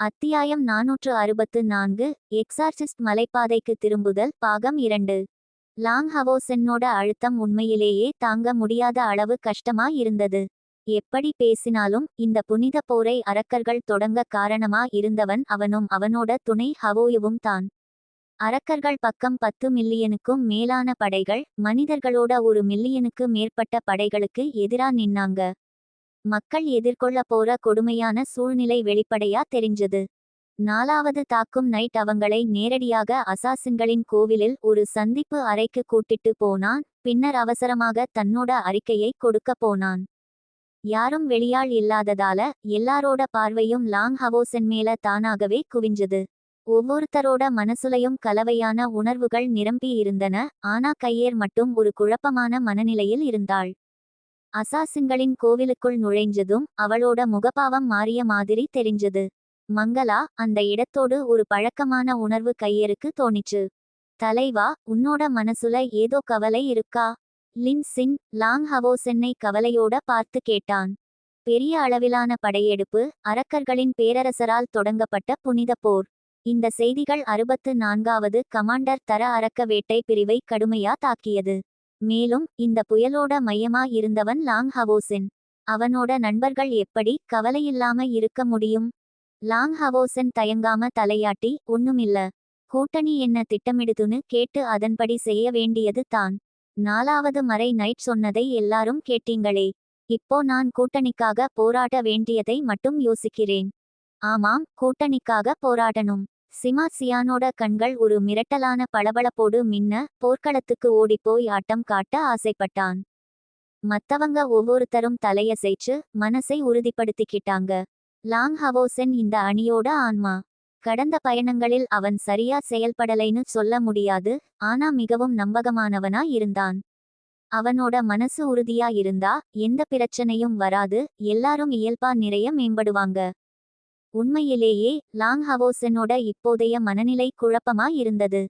அத்தியாயம் நாநூற்று அறுபத்து நான்கு எக்ஸார்சிஸ்ட் மலைப்பாதைக்கு திரும்புதல் பாகம் இரண்டு. லாங் ஹவோசென்னோட அழுத்தம் உண்மையிலேயே தாங்க முடியாத அளவு கஷ்டமா இருந்தது. எப்படி பேசினாலும் இந்த புனித போரை அரக்கர்கள் தொடங்க காரணமா இருந்தவன் அவனும் அவனோட துணை ஹவோயுவும் தான். அரக்கர்கள் பக்கம் பத்து மில்லியனுக்கும் மேலான படைகள் மனிதர்களோட ஒரு மில்லியனுக்கு மேற்பட்ட படைகளுக்கு எதிரா நின்னாங்க. மக்கள் எதிர்கொள்ள போற கொடுமையான சூழ்நிலை வெளிப்படையா தெரிஞ்சது. நாலாவது தாக்கும் நைட் அவங்களை நேரடியாக அசாசின்களின் கோவிலில் ஒரு சந்திப்பு அறைக்கு கூட்டிட்டு போனான் பின்னர் அவசரமாக தன்னோட அறிக்கையை கொடுக்க போனான். யாரும் வெளியாள் இல்லாததால எல்லாரோட பார்வையும் லாங் ஹவோசன் மேல தானாகவே குவிஞ்சது. ஒவ்வொருத்தரோட மனசுலையும் கலவையான உணர்வுகள் நிரம்பி இருந்தன ஆனா கையேர் மட்டும் ஒரு குழப்பமான மனநிலையில் இருந்தாள். அசாசின்களின் கோவிலுக்குள் நுழைஞ்சதும் அவளோட முகபாவம் மாறிய மாதிரி தெரிஞ்சது. மங்களா அந்த இடத்தோடு ஒரு பழக்கமான உணர்வு கையருக்கு தோணிச்சு. தலைவா உன்னோட மனசுல ஏதோ கவலை இருக்கா? லின் சின் லாங் ஹவோசென்னை கவலையோட பார்த்து கேட்டான். பெரிய அளவிலான படையெடுப்பு அரக்கர்களின் பேரரசரால் தொடங்கப்பட்ட புனித போர். இந்த செய்திகள் அறுபத்து நான்காவது கமாண்டர் தர அரக்க வேட்டை பிரிவை கடுமையா தாக்கியது. மேலும் இந்த புயலோட மையமா இருந்தவன் லாங் ஹவோசென். அவனோட நண்பர்கள் எப்படி கவலையில்லாம இருக்க முடியும்? லாங் ஹவோசென் தயங்காம தலையாட்டி ஒண்ணுமில்ல. கூட்டணி என்ன திட்டமிடுதுன்னு கேட்டு அதன்படி செய்ய வேண்டியது தான். நாலாவது மறை நைட் சொன்னதை எல்லாரும் கேட்டீங்களே. இப்போ நான் கூட்டணிக்காக போராட வேண்டியதை மட்டும் யோசிக்கிறேன். ஆமாம் கூட்டணிக்காக போராடணும். சிமா சியானோட கண்கள் ஒரு மிரட்டலான பளபளப்போடு மின்ன போர்க்களத்துக்கு ஓடிப்போய் ஆட்டம் காட்ட ஆசைப்பட்டான். மத்தவங்க ஒவ்வொருத்தரும் தலையசைச்சு மனசை உறுதிப்படுத்திக்கிட்டாங்க. லாங் ஹவோசென் இந்த அணியோட ஆன்மா. கடந்த பயணங்களில் அவன் சரியா செயல்படலைன்னு சொல்ல முடியாது ஆனா மிகவும் நம்பகமானவனா இருந்தான். அவனோட மனசு உறுதியா இருந்தா எந்த பிரச்சனையும் வராது எல்லாரும் இயல்பா நிறைய மேம்படுவாங்க. உண்மையிலேயே லாங் ஹவோசனோட இப்போதைய மனநிலை குழப்பமா இருந்தது.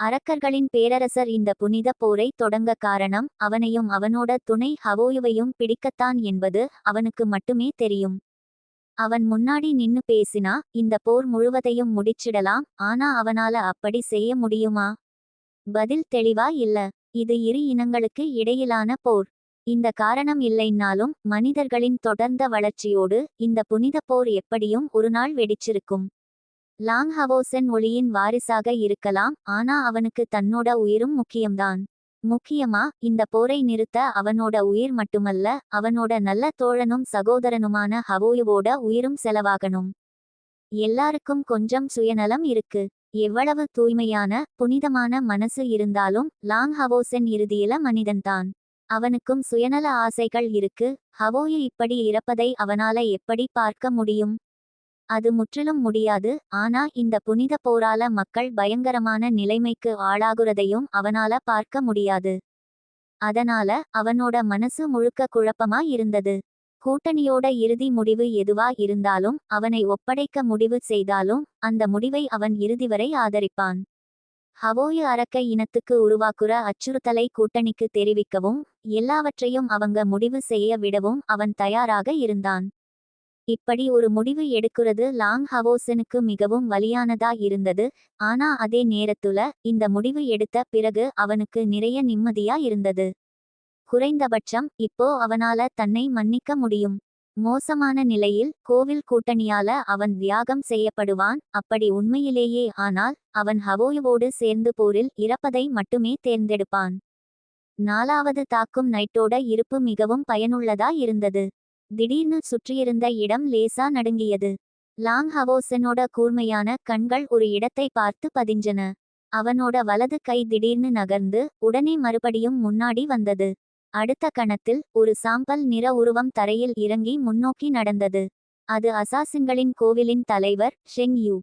அரக்கர்களின் பேரரசர் இந்த புனித போரை தொடங்க காரணம் அவனையும் அவனோட துணை ஹவோயுவையும் பிடிக்கத்தான் என்பது அவனுக்கு மட்டுமே தெரியும். அவன் முன்னாடி நின்னு பேசினா இந்த போர் முழுவதையும் முடிச்சிடலாம் ஆனா அவனால அப்படி செய்ய முடியுமா? பதில் தெளிவா இல்ல. இது இரு இனங்களுக்கு இடையிலான போர். இந்த காரணம் இல்லைன்னாலும் மனிதர்களின் தொடர்ந்த வளர்ச்சியோடு இந்த புனித போர் எப்படியும் ஒரு நாள் வெடிச்சிருக்கும். லாங் ஹவோசன் ஒளியின் வாரிசாக இருக்கலாம் ஆனா அவனுக்கு தன்னோட உயிரும் முக்கியம்தான். முக்கியமா இந்த போரை நிறுத்த அவனோட உயிர் மட்டுமல்ல அவனோட நல்ல தோழனும் சகோதரனுமான ஹவோயுவோட உயிரும் செலவாகணும். எல்லாருக்கும் கொஞ்சம் சுயநலம் இருக்கு. எவ்வளவு தூய்மையான புனிதமான மனசு இருந்தாலும் லாங் ஹவோசன் இறுதியில மனிதன்தான். அவனுக்கும் சுயநல ஆசைகள் இருக்கு. ஹவோயு இப்படி இறப்பதை அவனால எப்படி பார்க்க முடியும்? அது முற்றிலும் முடியாது. ஆனா இந்த புனித போரால மக்கள் பயங்கரமான நிலைமைக்கு ஆளாகுறதையும் அவனால பார்க்க முடியாது. அதனால அவனோட மனசு முழுக்க குழப்பமா இருந்தது. கூட்டணியோட இறுதி முடிவு எதுவா இருந்தாலும் அவனை ஒப்படைக்க முடிவு செய்தாலும் அந்த முடிவை அவன் இறுதி வரை ஆதரிப்பான். ஹவோயு அரக்க இனத்துக்கு உருவாக்குற அச்சுறுத்தலை கூட்டணிக்கு தெரிவிக்கவும் எல்லாவற்றையும் அவங்க முடிவு செய்ய விடவும் அவன் தயாராக இருந்தான். இப்படி ஒரு முடிவு எடுக்கிறது லாங் ஹவோசனுக்கு மிகவும் வலியானதா இருந்தது ஆனா அதே நேரத்துல இந்த முடிவு எடுத்த பிறகு அவனுக்கு நிறைய நிம்மதியா இருந்தது. குறைந்தபட்சம் இப்போ அவனால தன்னை மன்னிக்க முடியும். மோசமான நிலையில் கோவில் கூட்டணியால அவன் தியாகம் செய்யப்படுவான். அப்படி உண்மையிலேயே ஆனால் அவன் ஹவோயுவோடு சேர்ந்து போரில் இறப்பதை மட்டுமே தேர்ந்தெடுப்பான். நாலாவது தாக்கும் நைட்டோட இருப்பு மிகவும் பயனுள்ளதா இருந்தது. திடீர்னு சுற்றியிருந்த இடம் லேசா நடுங்கியது. லாங் ஹவோசனோட கூர்மையான கண்கள் ஒரு இடத்தை பார்த்து பதிஞ்சன. அவனோட வலது கை திடீர்னு நகர்ந்து உடனே மறுபடியும் முன்னாடி வந்தது. அடுத்த கணத்தில் ஒரு சாம்பல் நிற உருவம் தரையில் இறங்கி முன்னோக்கி நடந்தது. அது அசாசின்களின் கோவிலின் தலைவர் ஷெங் யூ.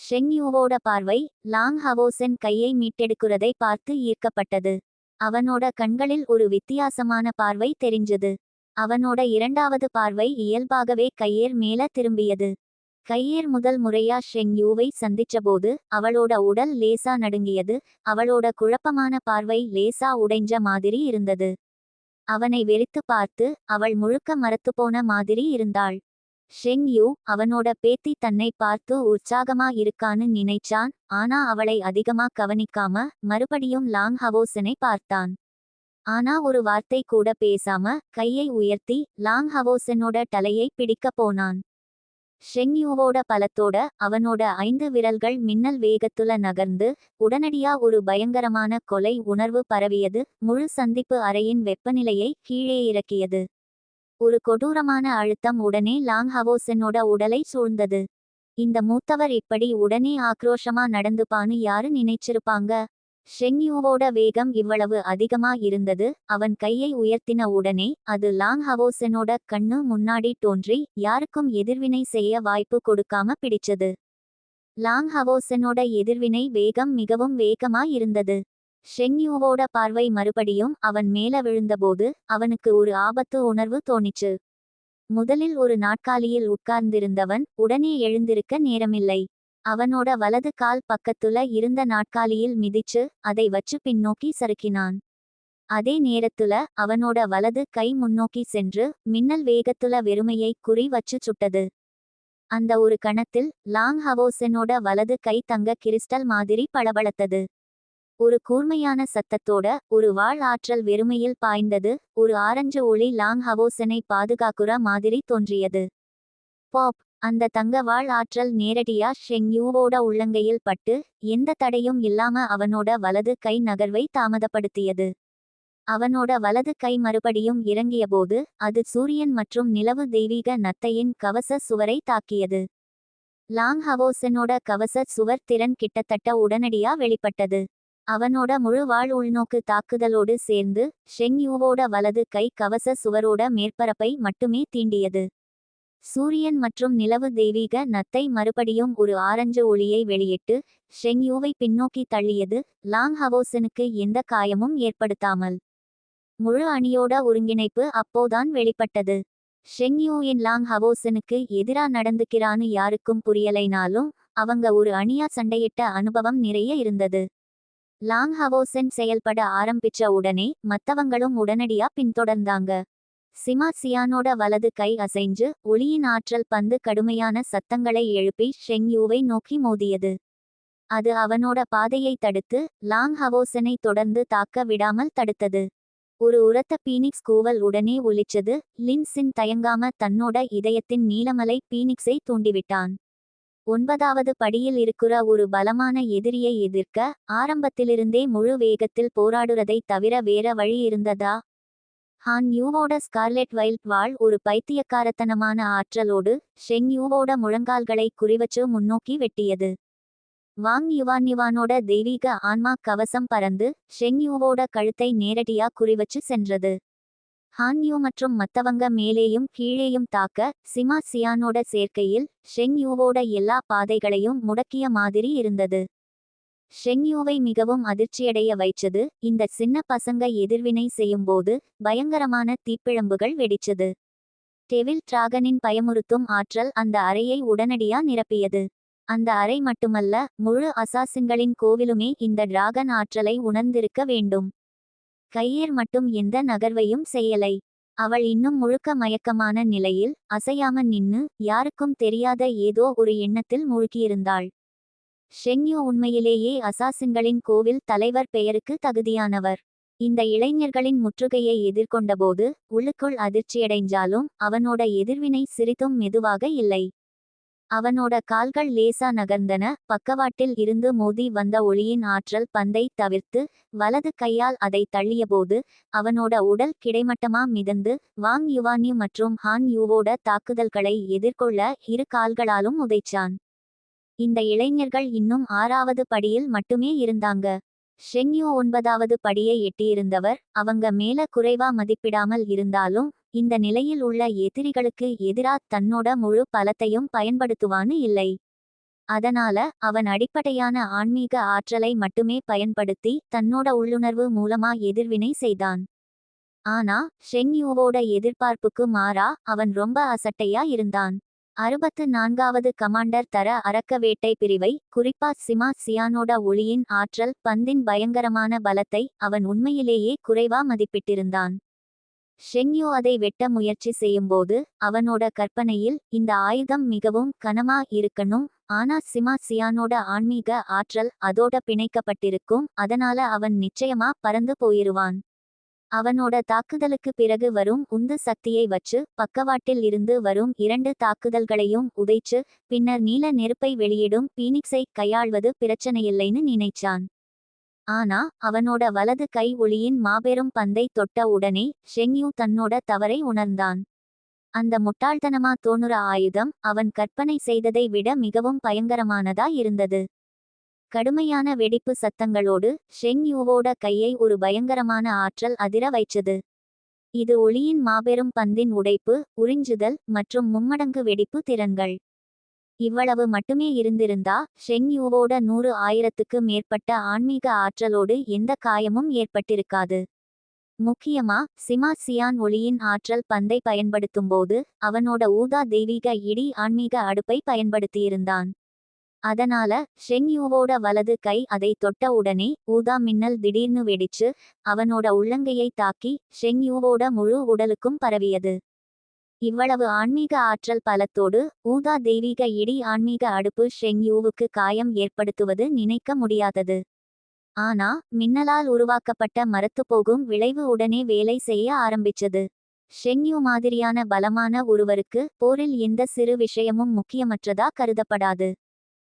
ஷெங் யூவோட பார்வை லாங் ஹவோசென் கையை மீட்டெடுக்கிறதை பார்த்து ஈர்க்கப்பட்டது. அவனோட கண்களில் ஒரு வித்தியாசமான பார்வை தெரிஞ்சது. அவனோட இரண்டாவது பார்வை இயல்பாகவே கையேர் மேல திரும்பியது. கையேர் முதல் முறையா ஷெங் யூவை சந்திச்சபோது அவளோட உடல் லேசா நடுங்கியது. அவளோட குழப்பமான பார்வை லேசா உடைஞ்ச மாதிரி இருந்தது. அவனை வெறித்து பார்த்து அவள் முழுக்க மரத்துப்போன மாதிரி இருந்தாள். ஷெங் யூ அவனோட பேத்தி தன்னை பார்த்து உற்சாகமா இருக்கான்னு நினைச்சான் ஆனா அவளை அதிகமா கவனிக்காம மறுபடியும் லாங் ஹவோசனை பார்த்தான். ஆனா ஒரு வார்த்தை கூட பேசாம கையை உயர்த்தி லாங் ஹவோசனோட தலையை பிடிக்கப் போனான். ஷெங்யூவோட பலத்தோட அவனோட ஐந்து விரல்கள் மின்னல் வேகத்துல நகர்ந்து உடனடியா ஒரு பயங்கரமான கொலை உணர்வு பரவியது. முழு சந்திப்பு அறையின் வெப்பநிலையை கீழே இறக்கியது. ஒரு கொடூரமான அழுத்தம் உடனே லாங் ஹவோசனோட உடலை சூழ்ந்தது. இந்த மூத்தவர் இப்படி உடனே ஆக்ரோஷமா நடந்துப்பான்னு யாரு நினைச்சிருப்பாங்க? ஷெங்யூவோட வேகம் இவ்வளவு அதிகமா இருந்தது அவன் கையை உயர்த்தின உடனே அது லாங் ஹவோசனோட கண்ணு முன்னாடி தோன்றி யாருக்கும் எதிர்வினை செய்ய வாய்ப்பு கொடுக்காம பிடிச்சது. லாங் ஹவோசனோட எதிர்வினை வேகம் மிகவும் வேகமா இருந்தது. ஷெங்யூவோட பார்வை மறுபடியும் அவன் மேல விழுந்தபோது அவனுக்கு ஒரு ஆபத்து உணர்வு தோணிச்சு. முதலில் ஒரு நாட்காலியில் உட்கார்ந்திருந்தவன் உடனே எழுந்திருக்க நேரமில்லை. அவனோட வலது கால் பக்கத்துல இருந்த நாட்காலியில் மிதிச்சு அதை வச்சு பின்னோக்கி சறுக்கினான். அதே நேரத்துல அவனோட வலது கை முன்னோக்கி சென்று மின்னல் வேகத்துல வெறுமையை குறி வச்சு சுட்டது. அந்த ஒரு கணத்தில் லாங் ஹவோசனோட வலது கை தங்க கிறிஸ்டல் மாதிரி பளபளத்தது. ஒரு கூர்மையான சத்தத்தோட ஒரு வாழ் ஆற்றல் வெறுமையில் பாய்ந்தது. ஒரு ஆரஞ்சு ஒளி லாங் ஹவோசனை பாதுகாக்குற மாதிரி தோன்றியது. பாப்! அந்த தங்க வாழ் ஆற்றல் நேரடியா ஷெங் யூவோட உள்ளங்கையில் பட்டு எந்த தடையும் இல்லாம அவனோட வலது கை நகர்வை தாமதப்படுத்தியது. அவனோட வலது கை மறுபடியும் இறங்கியபோது அது சூரியன் மற்றும் நிலவு தெய்வீக நத்தையின் கவச சுவரை தாக்கியது. லாங் ஹவோசனோட கவச சுவர் திறன் கிட்டத்தட்ட உடனடியா வெளிப்பட்டது. அவனோட முழு வாழ் உள்நோக்கு தாக்குதலோடு சேர்ந்து ஷெங் யூவோட வலது கை கவச சுவரோட மேற்பரப்பை மட்டுமே தீண்டியது. சூரியன் மற்றும் நிலவு தெய்வீக நத்தை மறுபடியும் ஒரு ஆரஞ்சு ஒளியை வெளியிட்டு ஷெங் யூவை பின்னோக்கி தள்ளியது. லாங் ஹவோசனுக்கு எந்த காயமும் ஏற்படுத்தாமல் முழு அணியோட ஒருங்கிணைப்பு அப்போதான் வெளிப்பட்டது. ஷெங்யூயின் லாங் ஹவோசனுக்கு எதிரா நடந்துக்கிறான்னு யாருக்கும் புரியலைனாலும் அவங்க ஒரு அணியா சண்டையிட்ட அனுபவம் நிறைய இருந்தது. லாங் ஹவோசன் செயல்பட ஆரம்பிச்ச உடனே மத்தவங்களும் உடனடியா பின்தொடர்ந்தாங்க. சிமா சியானோட வலது கை அசைஞ்சு ஒளியின் ஆற்றல் பந்து கடுமையான சத்தங்களை எழுப்பி ஷெங் யூவை நோக்கி மோதியது. அது அவனோட பாதையை தடுத்து லாங் ஹவோசனை தொடர்ந்து தாக்க விடாமல் தடுத்தது. ஒரு உரத்த பீனிக்ஸ் கூவல் உடனே ஒலிச்சது. லின்சின் தயங்காம தன்னோட இதயத்தின் நீலமலை பீனிக்ஸை தூண்டிவிட்டான். ஒன்பதாவது படியில் இருக்கிற ஒரு பலமான எதிரியை எதிர்க்க ஆரம்பத்திலிருந்தே முழு வேகத்தில் போராடுறதை தவிர வேற வழி இருந்ததா? ஹான் யூவோட ஸ்கார்லெட் வைல்ட் வாழ் ஒரு பைத்தியக்காரத்தனமான ஆற்றலோடு ஷெங் யூவோட முழங்கால்களை குறிவச்சு முன்னோக்கி வெட்டியது. வாங் யுவான் யுவானோட தெய்வீக ஆன்மா கவசம் பறந்து ஷெங் யூவோட கழுத்தை நேரடியா குறிவச்சு சென்றது. ஹான் யூ மற்றும் மத்தவங்க மேலேயும் கீழேயும் தாக்க சிமா சியானோட சேர்க்கையில் ஷெங் யூவோட எல்லா பாதைகளையும் முடக்கிய மாதிரி இருந்தது. ஷெங்யூவை மிகவும் அதிர்ச்சியடைய வைச்சது. இந்த சின்ன பசங்க எதிர்வினை செய்யும்போது பயங்கரமான தீப்பிழம்புகள் வெடிச்சது. டெவில் டிராகனின் பயமுறுத்தும் ஆற்றல் அந்த அறையை உடனடியா நிரப்பியது. அந்த அறை மட்டுமல்ல முழு அசாசின்களின் கோவிலுமே இந்த டிராகன் ஆற்றலை உணர்ந்திருக்க வேண்டும். கையேர் மட்டும் எந்த நகர்வையும் செய்யலை. அவள் இன்னும் முழுக்க மயக்கமான நிலையில் அசையாம நின்னு யாருக்கும் தெரியாத ஏதோ ஒரு எண்ணத்தில் மூழ்கியிருந்தாள். ஷெங்யூ உண்மையிலேயே அசாசின்களின் கோவில் தலைவர் பெயருக்கு தகுதியானவர். இந்த இளைஞர்களின் முற்றுகையை எதிர்கொண்டபோது உள்ளுக்குள் அதிர்ச்சியடைஞ்சாலும் அவனோட எதிர்வினை சிறிதும் மெதுவாக இல்லை. அவனோட கால்கள் லேசா நகர்ந்தன. பக்கவாட்டில் இருந்து மோதி வந்த ஒளியின் ஆற்றல் பந்தை தவிர்த்து வலது கையால் அதை தள்ளியபோது அவனோட உடல் கிடைமட்டமா மிதந்து வாங் யுவான்யு மற்றும் ஹான் யூவோட தாக்குதல்களை எதிர்கொள்ள இரு கால்களாலும் உதைச்சான். இந்த இளைஞர்கள் இன்னும் ஆறாவது படியில் மட்டுமே இருந்தாங்க. ஷெங்யூ ஒன்பதாவது படியை எட்டியிருந்தவர் அவங்க மேல குறைவா மதிப்பிடாமல் இருந்தாலும் இந்த நிலையில் உள்ள எதிரிகளுக்கு எதிரா தன்னோட முழு பலத்தையும் பயன்படுத்துவான்னு இல்லை. அதனால அவன் அடிப்படையான ஆன்மீக ஆற்றலை மட்டுமே பயன்படுத்தி தன்னோட உள்ளுணர்வு மூலமா எதிர்வினை செய்தான். ஆனா ஷெங்யூவோட எதிர்பார்ப்புக்கு மாறா அவன் ரொம்ப அசட்டையா இருந்தான். அறுபத்து நான்காவது கமாண்டர் தர அரக்கவேட்டை பிரிவை குறிப்பா சிமா சியானோட ஒளியின் ஆற்றல் பந்தின் பயங்கரமான பலத்தை அவன் உண்மையிலேயே குறைவா மதிப்பிட்டிருந்தான். ஷெங்யோ அதை வெட்ட முயற்சி செய்யும்போது அவனோட கற்பனையில் இந்த ஆயுதம் மிகவும் கனமா இருக்கணும் ஆனா சிமா சியானோட ஆன்மீக ஆற்றல் அதோட பிணைக்கப்பட்டிருக்கும் அதனால அவன் நிச்சயமா பறந்து போயிருவான். அவனோட தாக்குதலுக்கு பிறகு வரும் உந்து சக்தியை வச்சு பக்கவாட்டில் இருந்து வரும் இரண்டு தாக்குதல்களையும் உதைச்சு பின்னர் நீல நெருப்பை வெளியிடும் பீனிக்ஸை கையாள்வது பிரச்சனையில்லைன்னு நினைச்சான். ஆனா அவனோட வலது கை ஒளியின் மாபெரும் பந்தை தொட்ட உடனே ஷெங்யூ தன்னோட தவறை உணர்ந்தான். அந்த முட்டாள்தனமா தோணுற ஆயுதம் அவன் கற்பனை செய்ததை விட மிகவும் பயங்கரமானதா இருந்தது. கடுமையான வெடிப்பு சத்தங்களோடு ஷெங் யூவோட கையை ஒரு பயங்கரமான ஆற்றல் அதிர வைச்சது. இது ஒளியின் மாபெரும் பந்தின் உடைப்பு உறிஞ்சுதல் மற்றும் மும்மடங்கு வெடிப்பு திறன்கள். இவ்வளவு மட்டுமே இருந்திருந்தா ஷெங் யூவோட நூறு ஆயிரத்துக்கு மேற்பட்ட ஆன்மீக ஆற்றலோடு எந்த காயமும் ஏற்பட்டிருக்காது. முக்கியமா சிமா சியான் ஒளியின் ஆற்றல் பந்தை பயன்படுத்தும்போது அவனோட ஊதா தெய்வீக இடி ஆன்மீக அடுப்பை பயன்படுத்தியிருந்தான். அதனால ஷெங்யூவோட வலது கை அதை தொட்ட உடனே ஊதா மின்னல் திடீர்னு வெடிச்சு அவனோட உள்ளங்கையை தாக்கி ஷெங் யூவோட முழு உடலுக்கும் பரவியது. இவ்வளவு ஆன்மீக ஆற்றல் பலத்தோடு ஊதா தெய்வீக இடி ஆன்மீக அடுப்பு ஷெங்யூவுக்கு காயம் ஏற்படுத்துவது நினைக்க முடியாதது. ஆனா மின்னலால் உருவாக்கப்பட்ட மரத்துப்போகும் விளைவு உடனே வேலை செய்ய ஆரம்பிச்சது. ஷெங்யூ மாதிரியான பலமான ஒருவருக்கு போரில் எந்த சிறு விஷயமும் முக்கியமற்றதா கருதப்படாது.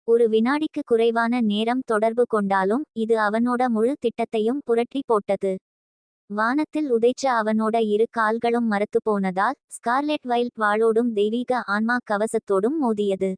ஒரு வினாடிக்கு குறைவான நேரம் தொடர்பு கொண்டாலும் இது அவனோட முழு திட்டத்தையும் புரட்டி போட்டது. வானத்தில் உதைச்ச அவனோட இரு கால்களும் மரத்து போனதால் ஸ்கார்லெட் வைல்ட் வாளோடும் தெய்வீக ஆன்மா கவசத்தோடும் மோதியது.